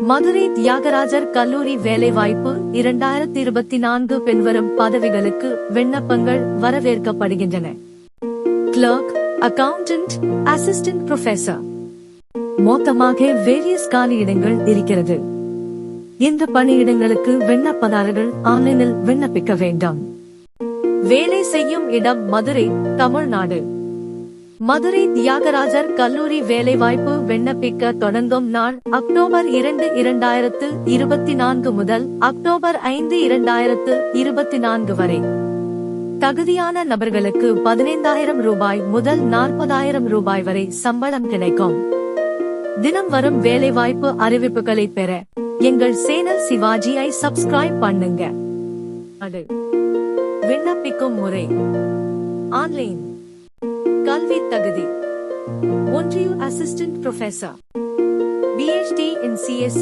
மதுரை தியாகராஜர் கல்லூரி வேலைவாய்ப்பு இரண்டாயிரத்தி இருபத்தி நான்கு பின்வரும் பதவிகளுக்கு விண்ணப்பங்கள் வரவேற்கப்படுகின்றன. கிளர்க் அக்கவுண்டன்ட் அசிஸ்டன்ட் ப்ரொஃபசர் மொத்தமாக வேரியஸ் காலியிடங்கள் இருக்கிறது. இந்த பணியிடங்களுக்கு விண்ணப்பதாரர்கள் ஆன்லைனில் விண்ணப்பிக்க வேண்டாம். வேலை செய்யும் இடம் மதுரை தமிழ்நாடு. மதுரை தியாகராஜர் கல்லூரி வேலைவாய்ப்பு விண்ணப்பிக்க தொடங்கும் நாள் அக்டோபர் இரண்டு இரண்டாயிரத்து இருபத்தி நான்கு முதல் அக்டோபர் ஐந்து இரண்டாயிரத்து இருபத்தி நான்கு வரை. தகுதியான நபர்களுக்கு பதினைந்தாயிரம் ரூபாய் முதல் நாற்பதாயிரம் ரூபாய் வரை சம்பளம் கிடைக்கும். தினம் வரும் வேலைவாய்ப்பு அறிவிப்புகளை பெற எங்கள் சேனல் சிவாஜியை சப்ஸ்கிரைப் பண்ணுங்க. அது விண்ணப்பிக்கும் முறை. ஆன்லைன். தகுதி ஒன்றிய assistant professor PhD in CS